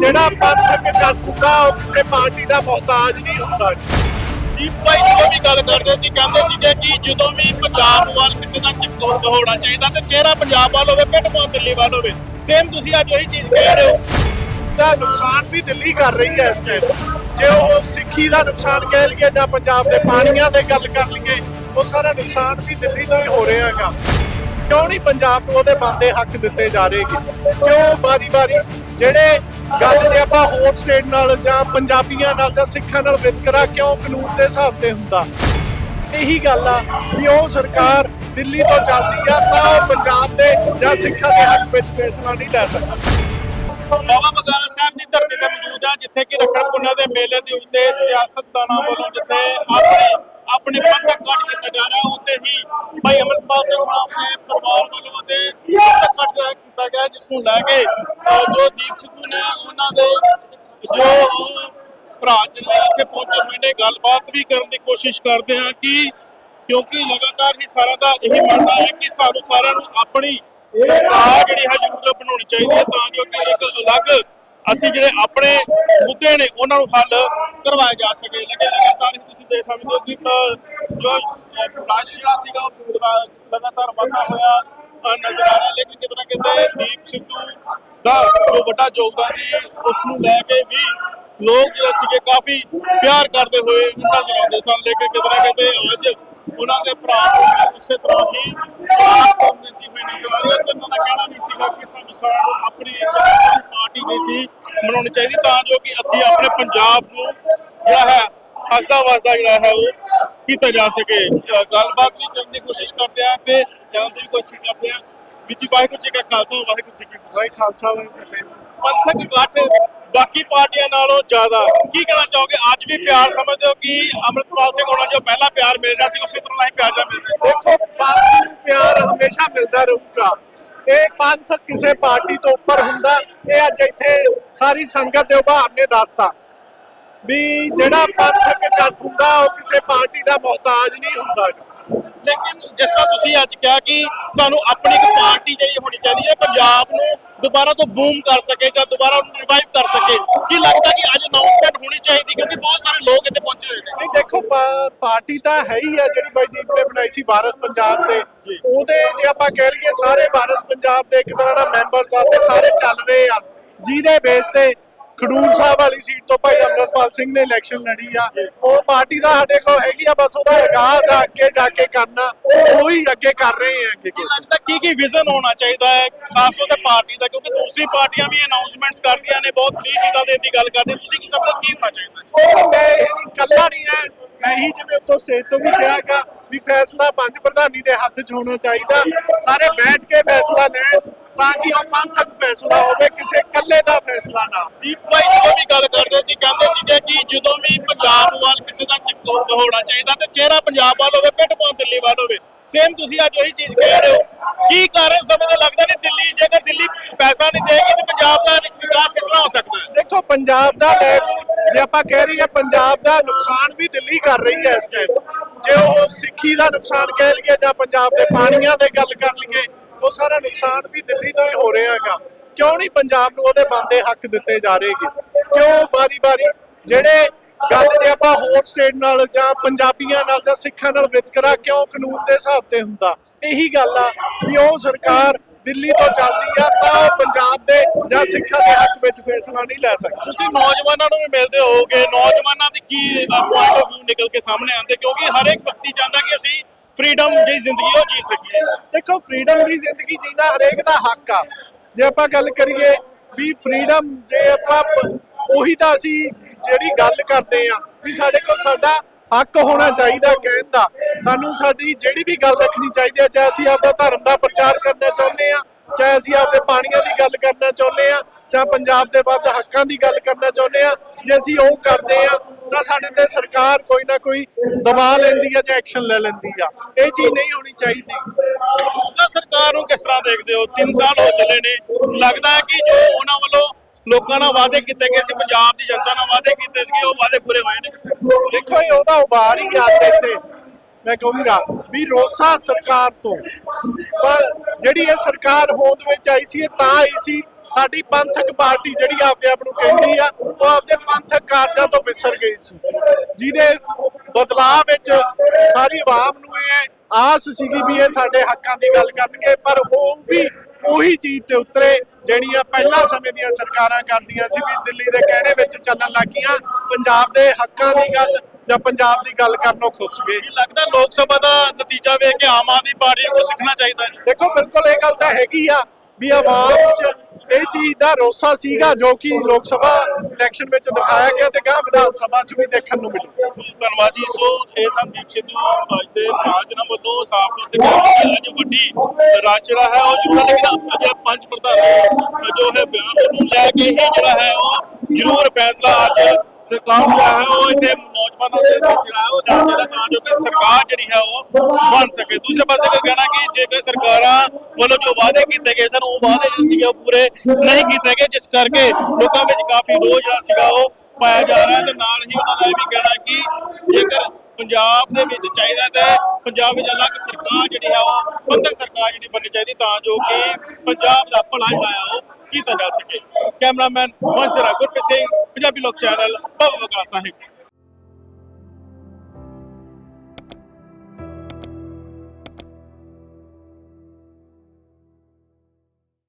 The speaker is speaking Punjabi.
ਜਿਹੜਾ ਪੰਥਕ ਕੱਟ ਹੁੰਦਾ ਉਹ ਕਿਸੇ ਪਾਰਟੀ ਦਾ ਮੁਹਤਾਜ ਨਹੀਂ ਹੁੰਦਾ ਦੀਪ ਭਾਈ ਜਦੋਂ ਵੀ ਗੱਲ ਕਰਦੇ ਸੀ ਕਹਿੰਦੇ ਸੀਗੇ ਕਿ ਜਦੋਂ ਵੀ ਪੰਜਾਬ ਵੱਲ ਕਿਸੇ ਦਾ ਝੁਕਾਅ ਹੋਣਾ ਚਾਹੀਦਾ ਤੇ ਚਿਹਰਾ ਪੰਜਾਬ ਵੱਲ ਹੋਵੇ ਪਿੱਠ ਪਾਉ ਦਿੱਲੀ ਵੱਲ ਹੋਵੇ। ਸੇਮ ਤੁਸੀਂ ਅੱਜ ਉਹੀ ਚੀਜ਼ ਕਹਿ ਰਹੇ ਹੋ। ਦਾ ਨੁਕਸਾਨ ਵੀ ਦਿੱਲੀ ਕਰ ਰਹੀ ਹੈ ਇਸ ਟਾਈਮ ਜੇ ਉਹ ਸਿੱਖੀ ਦਾ ਨੁਕਸਾਨ ਕਹਿ ਲਈਏ ਜਾਂ ਪੰਜਾਬ ਦੇ ਪਾਣੀਆਂ ਦੇ ਗੱਲ ਕਰ ਲਈਏ ਉਹ ਸਾਰਾ ਨੁਕਸਾਨ ਵੀ ਦਿੱਲੀ ਤੋਂ ਹੀ ਹੋ ਰਿਹਾ ਹੈਗਾ। ਕਿਉਂ ਨਹੀਂ ਪੰਜਾਬ ਨੂੰ ਉਹਦੇ ਬੰਦੇ ਹੱਕ ਦਿੱਤੇ ਜਾ ਰਹੇਗੇ ਕਿਉਂ ਬਾਰੀ-ਬਾਰੀ ਜਿਹੜੇ ਗੱਲ ਜੇ ਆਪਾਂ ਹੋਰ ਸਟੇਟ ਨਾਲ ਜਾਂ ਪੰਜਾਬੀਆਂ ਨਾਲ ਜਾਂ ਸਿੱਖਾਂ ਨਾਲ ਵਿਤਕਰਾ ਕਿਉਂ ਕਾਨੂੰਨ ਦੇ ਹਿਸਾਬ ਤੇ ਹੁੰਦਾ? ਇਹੀ ਗੱਲ ਆ ਵੀ ਉਹ ਸਰਕਾਰ ਦਿੱਲੀ ਤੋਂ ਚੱਲਦੀ ਆ, ਤਾਂ ਉਹ ਪੰਜਾਬ ਦੇ ਜਾਂ ਸਿੱਖਾਂ ਦੇ ਹੱਕ ਵਿੱਚ ਫੈਸਲਾ ਨਹੀਂ ਲੈ ਸਕਦੀ। ਬਾਬਾ ਬਗਾਲਾ ਸਾਹਿਬ ਦੀ ਧਰਤੀ ਤੇ ਮੌਜੂਦ ਆ, ਜਿੱਥੇ ਕਿ ਰੱਖੜ ਪੁੰਨਾ ਦੇ ਮੇਲੇ ਦੇ ਉੱਤੇ ਸਿਆਸਤਦਾਨਾਂ ਵੱਲੋਂ ਜਿੱਥੇ ਆਪਣੇ ਆਪਣੇ ਪੰਥਕ ਕੱਟ ਕੀਤਾ ਜਾ ਰਿਹਾ ਉੱਤੇ ਹੀ ਭਾਈ ਅਮਰਪਾਲ ਸਿੰਘ ਹੋਣਾ ਦੇ ਪਰਿਵਾਰ ਵੱਲੋਂ ਅਤੇ ਪੰਥਕ ਕੱਟ ਕੀਤਾ ਗਿਆ, ਜਿਸ ਨੂੰ ਲੈ ਕੇ ਜੋ ਦੀਪ ਸਿੱਧੂ ਨੇ ਉਹਨਾਂ ਦੇ ਜੋ ਭਰਾ ਜਿਹੜੇ ਇੱਥੇ ਪਹੁੰਚੇ ਹੋਏ ਨੇ, ਗੱਲਬਾਤ ਵੀ ਕਰਨ ਦੀ ਕੋਸ਼ਿਸ਼ ਕਰਦੇ ਹਾਂ ਕਿ ਕਿਉਂਕਿ ਲਗਾਤਾਰ ਹੀ ਸਾਰਾ ਦਾ ਇਹੀ ਮੰਨਣਾ ਹੈ ਕਿ ਸਾਨੂੰ ਸਾਰਿਆਂ ਨੂੰ ਆਪਣੀ ਸਰਕਾਰ ਜਿਹੜੀ ਹੈ ਜ਼ਰੂਰ ਬਣਾਉਣੀ ਚਾਹੀਦੀ ਹੈ, ਤਾਂ ਜੋ ਕਿ ਇੱਕ ਅਲੱਗ ਅਸੀਂ ਜਿਹੜੇ ਆਪਣੇ ਮੁੱਦੇ ਨੇ ਉਹਨਾਂ ਨੂੰ ਹੱਲ ਕਰਵਾਇਆ ਜਾ ਸਕੇ। ਲੇਕਿਨ ਲਗਾਤਾਰ ਹੀ ਤੁਸੀਂ ਦੇਖ ਸਕਦੇ ਹੋ ਕਿ ਅ, ਜੋ ਰਾਸ਼ ਜਿਹੜਾ ਸੀਗਾ ਲਗਾਤਾਰ ਵਾਧਾ ਹੋਇਆ ਨਜ਼ਰ ਆ ਰਿਹਾ। ਲੇਕਿਨ ਕਿਤੇ ਨਾ ਕਿਤੇ ਦੀਪ ਸਿੱਧੂ ਦਾ ਜੋ ਵੱਡਾ ਯੋਗਦਾਨ ਸੀ ਉਸ ਨੂੰ ਲੈ ਕੇ ਵੀ ਲੋਕ ਜਿਹੜੇ ਸੀਗੇ ਕਾਫੀ ਪਿਆਰ ਕਰਦੇ ਹੋਏ ਨਜ਼ਰ ਆਉਂਦੇ ਸਨ। ਲੇਕਿਨ ਕਿਤੇ ਨਾ ਕਿਤੇ ਅੱਜ ਉਹਨਾਂ ਦੇ ਭਰਾ ਨੂੰ ਉਸੇ ਤਰ੍ਹਾਂ ਹੀ ਕੌਮ ਹੋਈ ਨਜ਼ਰ ਆ ਰਹੀ ਹੈ। ਤੇ ਉਹਨਾਂ ਦਾ ਕਹਿਣਾ ਨਹੀਂ ਸੀਗਾ ਕਿ ਸਾਨੂੰ ਸਾਰਿਆਂ ਨੂੰ ਆਪਣੀ ਪਾਰਟੀ ਨਹੀਂ ਸੀ ਮਨਾਉਣੀ ਚਾਹੀਦੀ ਤਾਂ ਜੋ ਕਿ ਅਸੀਂ ਆਪਣੇ ਪੰਜਾਬ ਨੂੰ ਜਿਹੜਾ ਹੈ ਹੱਸਦਾ ਵਸਦਾ ਜਿਹੜਾ ਹੈ ਉਹ ਕੀਤਾ ਜਾ ਸਕੇ। ਗੱਲਬਾਤ ਵੀ ਕਰਨ ਦੀ ਕੋਸ਼ਿਸ਼ ਕਰਦੇ ਆ ਤੇ ਜਾਣਨ ਦੀ ਵੀ ਕੋਸ਼ਿਸ਼ ਕਰਦੇ ਆ ਵਿੱਚ ਵਾਹਿਗੁਰੂ ਜੀ ਕਾ ਖਾਲਸਾ ਵਾਹਿਗੁਰੂ ਜੀ ਕੀ ਫਤਿਹ। ਵਾਹਿ ਖਾਲਸਾ ਵਾਹਿ ਫਤਿਹ। ਪੰਥਕ ਇਕੱਠ ਬਾਕੀ ਪਾਰਟੀਆਂ ਨਾਲੋਂ ਜ਼ਿਆਦਾ ਕੀ ਕਹਿਣਾ ਚਾਹੋਗੇ? ਅੱਜ ਵੀ ਪਿਆਰ ਸਮਝਦੇ ਹੋ ਕਿ ਅੰਮ੍ਰਿਤਪਾਲ ਸਿੰਘ ਹੋਣਾ ਜੋ ਪਹਿਲਾ ਪਿਆਰ ਮਿਲ ਰਿਹਾ ਸੀ ਉਸੇ ਤਰ੍ਹਾਂ ਦਾ ਹੀ ਪਿਆਰ ਜਾ ਮਿਲ ਰਿਹਾ। ਦੇਖੋ ਪੰਥ ਨੂੰ ਪਿਆਰ ਹਮੇਸ਼ਾ ਮਿਲਦਾ ਰਹੂਗਾ। ਇਹ ਪੰਥ ਕਿਸੇ ਪਾਰਟੀ ਤੋਂ ਉੱਪਰ ਹੁੰਦਾ, ਇਹ ਅੱਜ ਇੱਥੇ ਸਾਰੀ ਸੰਗਤ ਦੇ ਉਭਾਰ ਨੇ ਦੱਸਤਾ। ਵੀ ਜਿਹੜਾ ਪੰਥਕ ਕੱਟ ਹੁੰਦਾ ਉਹ ਕਿਸੇ ਪਾਰਟੀ ਦਾ ਮੁਹਤਾਜ ਨਹੀਂ ਹੁੰਦਾ। ਲੇਕਿਨ ਜਿਸ ਤਰ੍ਹਾਂ ਤੁਸੀਂ ਅੱਜ ਕਿਹਾ ਕਿ ਸਾਨੂੰ ਆਪਣੀ ਇੱਕ ਪਾਰਟੀ ਜਿਹੜੀ ਹੋਣੀ ਚਾਹੀਦੀ ਹੈ ਪੰਜਾਬ ਨੂੰ ਦੁਬਾਰਾ ਤੋਂ ਬੂਮ ਕਰ ਸਕੇ ਜਾਂ ਦੁਬਾਰਾ ਉਹਨੂੰ ਰਿਵਾਈਵ ਕਰ ਸਕੇ ਕੀ ਲੱਗਦਾ ਕਿ ਅੱਜ ਅਨਾਉਂਸਮੈਂਟ ਹੋਣੀ ਚਾਹੀਦੀ ਕਿਉਂਕਿ ਬਹੁਤ ਸਾਰੇ ਲੋਕ ਇੱਥੇ ਪਹੁੰਚੇ ਹੋਏ ਨੇ? ਨਹੀਂ ਦੇਖੋ ਪਾਰਟੀ ਤਾਂ ਹੈ ਹੀ ਆ ਜਿਹੜੀ ਬਾਈਦੀਪ ਨੇ ਬਣਾਈ ਸੀ ਵਾਰਸ ਪੰਜਾਬ ਦੇ ਉਹਦੇ ਜੇ ਆਪਾਂ ਕਹਿ ਲਈਏ ਸਾਰੇ ਵਾਰਸ ਪੰਜਾਬ ਦੇ ਇੱਕ ਤਰ੍ਹਾਂ ਦਾ ਮੈਂਬਰਸ ਆ ਤੇ ਸਾਰੇ ਚੱਲ ਰਹੇ ਆ। ਜਿਹਦੇ ਬੇਸ ਤੇ ਖਡੂਰ ਸਾਹਿਬ ਵਾਲੀ ਸੀਟ ਤੋਂ ਭਾਈ ਅਮਰਪਾਲ ਸਿੰਘ ਨੇ ਇਲੈਕਸ਼ਨ ਲੜੀ ਆ। ਉਹ ਪਾਰਟੀ ਦਾ ਸਾਡੇ ਕੋਲ ਹੈਗੀ ਆ ਬਸ ਉਹਦਾ ਆਗਾਜ਼ ਆ ਅੱਗੇ ਜਾ ਕੇ ਕਰਨਾ। ਉਹੀ ਅੱਗੇ ਕਰ ਰਹੇ ਆ ਅੱਗੇ ਕੀ ਲੱਗਦਾ ਕੀ ਕੀ ਵਿਜ਼ਨ ਹੋਣਾ ਚਾਹੀਦਾ ਹੈ ਖਾਸ ਤੌਰ ਤੇ ਪਾਰਟੀ ਦਾ? ਕਿਉਂਕਿ ਦੂਸਰੀ ਪਾਰਟੀਆਂ ਵੀ ਅਨਾਉਂਸਮੈਂਟਸ ਕਰਦੀਆਂ ਨੇ ਬਹੁਤ ਫ੍ਰੀ ਚੀਜ਼ਾਂ ਦੇਣ ਦੀ ਗੱਲ ਕਰਦੇ। ਤੁਸੀਂ ਕੀ ਸਮਝਦੇ ਕੀ ਹੋਣਾ ਚਾਹੀਦਾ? ਮੈਂ ਇਹ ਨਹੀਂ ਕੱਲਾ ਨਹੀਂ ਹੈ ਮੈਂ ਹੀ ਜਿਵੇਂ ਉੱਤੋਂ ਸਟੇਜ ਤੋਂ ਵੀ ਕਿਹਾਗਾ ਵੀ ਫੈਸਲਾ ਪੰਜ ਪ੍ਰਧਾਨੀ ਦੇ ਹੱਥ 'ਚ ਹੋਣਾ ਚਾਹੀਦਾ। ਸਾਰੇ ਬੈਠ ਕੇ ਫੈਸਲਾ ਲੈਣ ਤਾਂ ਕਿ ਉਹ ਪੰਥਕ ਫੈਸਲਾ ਹੋਵੇ ਕਿਸੇ ਇਕੱਲੇ ਦਾ ਫੈਸਲਾ ਨਾ ਦੀਪ ਭਾਈ ਜਦੋਂ ਵੀ ਗੱਲ ਕਰਦੇ ਸੀ ਕਹਿੰਦੇ ਸੀਗੇ ਕਿ ਜਦੋਂ ਵੀ ਪੰਜਾਬ ਵੱਲ ਕਿਸੇ ਦਾ ਝੁਕਾਅ ਹੋਣਾ ਚਾਹੀਦਾ ਤੇ ਚਿਹਰਾ ਪੰਜਾਬ ਵੱਲ ਹੋਵੇ ਪਿੱਠ ਪਾਉ ਦਿੱਲੀ ਵੱਲ ਹੋਵੇ। ਸੇਮ ਤੁਸੀਂ ਅੱਜ ਉਹੀ ਚੀਜ਼ ਕਹਿ ਰਹੇ ਹੋ। ਕੀ ਕਾਰਨ ਸਮਝਦੇ ਲੱਗਦਾ ਨਹੀਂ ਦਿੱਲੀ ਜੇਕਰ ਦਿੱਲੀ ਪੈਸਾ ਨਹੀਂ ਦੇਗੀ ਤੇ ਪੰਜਾਬ ਦਾ ਵਿਕਾਸ ਕਿਸ ਤਰ੍ਹਾਂ ਹੋ ਸਕਦਾ ਹੈ? ਦੇਖੋ ਪੰਜਾਬ ਦਾ ਲੈ ਵੀ ਜੇ ਆਪਾਂ ਕਹਿ ਰਹੀ ਹੈ ਪੰਜਾਬ ਦਾ ਨੁਕਸਾਨ ਵੀ ਦਿੱਲੀ ਕਰ ਰਹੀ ਹੈ ਇਸ ਟਾਈਮ ਜੇ ਉਹ ਸਿੱਖੀ ਦਾ ਨੁਕਸਾਨ ਕਹਿ ਲਈਏ ਜਾਂ ਪੰਜਾਬ ਦੇ ਪਾਣੀਆਂ ਦੇ ਗੱਲ ਕਰ ਲਈਏ, ਉਹ ਸਾਰਾ ਨੁਕਸਾਨ ਵੀ ਦਿੱਲੀ ਤੋਂ ਹੀ ਹੋ ਰਿਹਾ ਹੈਗਾ। ਕਿਉਂ ਨਹੀਂ ਪੰਜਾਬ ਨੂੰ ਉਹਦੇ ਬੰਦੇ ਹੱਕ ਦਿੱਤੇ ਜਾ ਰਹੇਗੇ ਕਿਉਂ ਬਾਰੀ-ਬਾਰੀ ਜਿਹੜੇ ਗੱਲ ਜੇ ਆਪਾਂ ਹੋਰ ਸਟੇਟ ਨਾਲ ਜਾਂ ਪੰਜਾਬੀਆਂ ਨਾਲ ਜਾਂ ਸਿੱਖਾਂ ਨਾਲ ਵਿਤਕਰਾ ਕਿਉਂ ਕਾਨੂੰਨ ਦੇ ਹਿਸਾਬ ਤੇ ਹੁੰਦਾ? ਇਹੀ ਗੱਲ ਆ ਵੀ ਉਹ ਸਰਕਾਰ ਦਿੱਲੀ ਤੋਂ ਚੱਲਦੀ ਆ ਤਾਂ ਪੰਜਾਬ ਦੇ ਜਾਂ ਸਿੱਖਾਂ ਦੇ ਹੱਕ ਵਿੱਚ ਫੈਸਲਾ ਨਹੀਂ ਲੈ ਸਕਦਾ। ਤੁਸੀਂ ਨੌਜਵਾਨਾਂ ਨੂੰ ਵੀ ਮਿਲਦੇ ਹੋਗੇ ਨੌਜਵਾਨਾਂ ਦੀ ਕੀ ਪੁਆਇੰਟ ਆਫ View ਨਿਕਲ ਕੇ ਸਾਹਮਣੇ ਆਉਂਦੇ? ਕਿਉਂਕਿ ਹਰ ਇੱਕ ਵਿਅਕਤੀ ਚਾਹੁੰਦਾ ਕਿ ਅਸੀਂ ਫਰੀडम ਜਿਹੀ ਜ਼ਿੰਦਗੀ ਉਹ ਜੀ ਸਕੀਏ। ਦੇਖੋ ਫਰੀडम ਦੀ ਜ਼ਿੰਦਗੀ ਜੀਣਾ ਹਰੇਕ ਦਾ ਹੱਕ ਆ। ਜੇ ਆਪਾਂ ਗੱਲ ਕਰੀਏ ਵੀ ਫਰੀडम ਜੇ ਆਪਾਂ ਉਹੀ ਤਾਂ ਅਸੀਂ ਜਿਹੜੀ ਗੱਲ ਕਰਦੇ ਆ ਵੀ ਸਾਡੇ ਕੋਲ ਸਾਡਾ ਹੱਕ ਹੋਣਾ ਚਾਹੀਦਾ ਕਹਿਣ ਦਾ। ਸਾਨੂੰ ਸਾਡੀ ਜਿਹੜੀ ਵੀ ਗੱਲ ਰੱਖਣੀ ਚਾਹੀਦੀ ਹੈ ਚਾਹੇ ਅਸੀਂ ਆਪਦਾ ਧਰਮ ਦਾ ਪ੍ਰਚਾਰ ਕਰਨਾ ਚਾਹੁੰਦੇ ਆ ਚਾਹੇ ਅਸੀਂ ਆਪਦੇ ਪਾਣੀਆਂ ਦੀ ਗੱਲ ਕਰਨਾ ਚਾਹੁੰਦੇ ਆ ਚਾਹੇ ਪੰਜਾਬ ਦੇ ਵੱਧ ਹੱਕਾਂ ਦੀ ਗੱਲ ਕਰਨਾ ਚਾਹੁੰਦੇ ਆ ਜੇ ਅਸੀਂ ਉਹ ਕਰਦੇ ਆ ਤਾਂ ਸਾਡੇ ਤੇ ਸਰਕਾਰ ਕੋਈ ਨਾ ਕੋਈ ਦਬਾਅ ਲੈਂਦੀ ਆ ਜਾਂ ਐਕਸ਼ਨ ਲੈ ਲੈਂਦੀ ਆ। ਇਹ ਚੀਜ਼ ਨਹੀਂ ਹੋਣੀ ਚਾਹੀਦੀ। ਮੌਜੂਦਾ ਸਰਕਾਰ ਨੂੰ ਕਿਸ ਤਰ੍ਹਾਂ ਦੇਖਦੇ ਹੋ? 3 ਸਾਲ ਹੋ ਚੱਲੇ ਨੇ। ਲੱਗਦਾ ਹੈ ਕਿ ਜੋ ਉਹਨਾਂ ਵੱਲੋਂ ਲੋਕਾਂ ਨਾਲ ਵਾਅਦੇ ਕੀਤੇ ਗਏ ਸੀ ਪੰਜਾਬ ਦੀ ਜਨਤਾ ਨਾਲ ਵਾਅਦੇ ਕੀਤੇ ਸੀ ਉਹ ਵਾਅਦੇ ਪੂਰੇ ਹੋਏ ਨੇ। ਦੇਖੋ ਇਹ ਉਹਦਾ ਉਭਾਰ ਹੀ ਅੱਜ ਇੱਥੇ। ਮੈਂ ਕਹੂੰਗਾ ਵੀ ਰੋਸਾ ਸਰਕਾਰ ਤੋਂ, ਪਰ ਜਿਹੜੀ ਇਹ ਸਰਕਾਰ ਹੋਂਦ ਵਿੱਚ ਆਈ ਸੀ, ਇਹ ਤਾਂ ਆਈ ਸੀ, ਸਾਡੀ ਪੰਥਕ ਪਾਰਟੀ ਜਿਹੜੀ ਆਪਦੇ ਆਪ ਨੂੰ ਕਹਿੰਦੀ ਆ, ਉਹ ਆਪਦੇ ਪੰਥਕ ਕਾਰਜਾਂ ਤੋਂ ਵਿਸਰ ਗਈ ਸੀ। ਜਿਹਦੇ ਬਦਲਾਅ ਵਿੱਚ ਸਾਰੀ ਆਵਾਮ ਨੂੰ ਇਹ ਆਸ ਸੀਗੀ ਵੀ ਇਹ ਸਾਡੇ ਹੱਕਾਂ ਦੀ ਗੱਲ ਕਰਨਗੇ, ਪਰ ਉਹ ਵੀ ਉਹੀ ਚੀਜ਼ ਤੇ ਉਤਰੇ, ਜਿਹੜੀਆਂ ਪਹਿਲਾਂ ਸਮੇਂ ਦੀਆਂ ਸਰਕਾਰਾਂ ਕਰਦੀਆਂ ਸੀ, ਵੀ ਦਿੱਲੀ ਦੇ ਕਹਿਣੇ ਵਿੱਚ ਚੱਲਣ ਲੱਗੀਆਂ, ਪੰਜਾਬ ਦੇ ਹੱਕਾਂ ਦੀ ਗੱਲ ਜਾਂ ਪੰਜਾਬ ਦੀ ਗੱਲ ਕਰਨੋਂ ਖੁੱਸ ਗਏ। ਲੱਗਦਾ ਲੋਕ ਸਭਾ ਦਾ ਨਤੀਜਾ ਵੇਖ ਕੇ ਆਮ ਆਦਮੀ ਪਾਰਟੀ ਨੂੰ ਸਿੱਖਣਾ ਚਾਹੀਦਾ ਹੈ? ਦੇਖੋ ਬਿਲਕੁਲ ਇਹ ਗੱਲ ਤਾਂ ਹੈਗੀ ਆ ਵੀ ਆਵਾਮ 'ਚ ਇਹ ਚੀਜ਼ ਦਾ ਰੋਸਾ ਸੀਗਾ ਜੋ ਕਿ ਲੋਕ ਸਭਾ ਇਲੈਕਸ਼ਨ ਵਿੱਚ ਦਿਖਾਇਆ ਗਿਆ ਤੇ ਗਾਂ ਵਿਧਾਨ ਸਭਾ 'ਚ ਵੀ ਦੇਖਣ ਨੂੰ ਮਿਲੂ ਧੰਨਵਾਦ ਜੀ। ਸੋ ਇਹ ਸੰਦੀਪ ਸਿੱਧੂ ਅੱਜ ਦੇ ਭਾਜਨ ਵੱਲੋਂ ਸਾਫ਼ ਤੌਰ ਤੇ ਕਿਹਾ ਕਿ ਅੱਜ ਵੱਡੀ ਰਾਜ ਜਿਹੜਾ ਹੈ ਉਹ ਹੈ, ਲੇਕਿਨ ਅਜੇ ਪੰਜ ਪ੍ਰਧਾਨ ਜੋ ਹੈ ਬਿਆਨ ਉਹਨੂੰ ਲੈ ਕੇ ਹੀ ਜਿਹੜਾ ਹੈ ਉਹ ਜ਼ਰੂਰ ਫੈਸਲਾ ਅੱਜ ਸਰਕਾਰ ਜਿਹੜਾ ਹੈ ਉਹ ਇੱਥੇ ਨੌਜਵਾਨਾਂ ਦੇ ਵਿੱਚ ਜਿਹੜਾ ਉਹ ਲੈਣਾ ਚਾਹੀਦਾ ਤਾਂ ਜੋ ਕਿ ਸਰਕਾਰ ਜਿਹੜੀ ਹੈ ਉਹ ਬਣ ਸਕੇ। ਦੂਸਰੇ ਪਾਸੇ ਅਗਰ ਕਹਿਣਾ ਕਿ ਜੇਕਰ ਸਰਕਾਰਾਂ ਵੱਲੋਂ ਜੋ ਵਾਅਦੇ ਕੀਤੇ ਗਏ ਸਨ, ਉਹ ਵਾਅਦੇ ਜਿਹੜੇ ਸੀਗੇ ਉਹ ਪੂਰੇ ਨਹੀਂ ਕੀਤੇ ਗਏ, ਜਿਸ ਕਰਕੇ ਲੋਕਾਂ ਵਿੱਚ ਕਾਫੀ ਰੋਹ ਜਿਹੜਾ ਸੀਗਾ ਉਹ ਪਾਇਆ ਜਾ ਰਿਹਾ ਤੇ ਨਾਲ ਹੀ ਉਹਨਾਂ ਦਾ ਇਹ ਵੀ ਕਹਿਣਾ ਕਿ ਜੇਕਰ ਪੰਜਾਬ ਦੇ ਵਿੱਚ ਚਾਹੀਦਾ ਤੇ ਪੰਜਾਬ ਵਿੱਚ ਅਲੱਗ ਸਰਕਾਰ ਜਿਹੜੀ ਹੈ ਉਹ ਪੰਥਕ ਸਰਕਾਰ ਜਿਹੜੀ ਬਣਨੀ ਚਾਹੀਦੀ ਤਾਂ ਜੋ ਕਿ ਪੰਜਾਬ ਦਾ ਭਲਾ ਜਿਹੜਾ ਹੈ ਉਹ ਕੀਤਾ ਜਾ ਸਕੇ। ਕੈਮਰਾਮੈਨ ਮਨਸਰਾ ਗੁਰਪ੍ਰੀਤ ਸਿੰਘ ਪੰਜਾਬੀ ਲੋਕ ਚੈਨਲ ਬਾਬਾ ਬਕਾਲਾ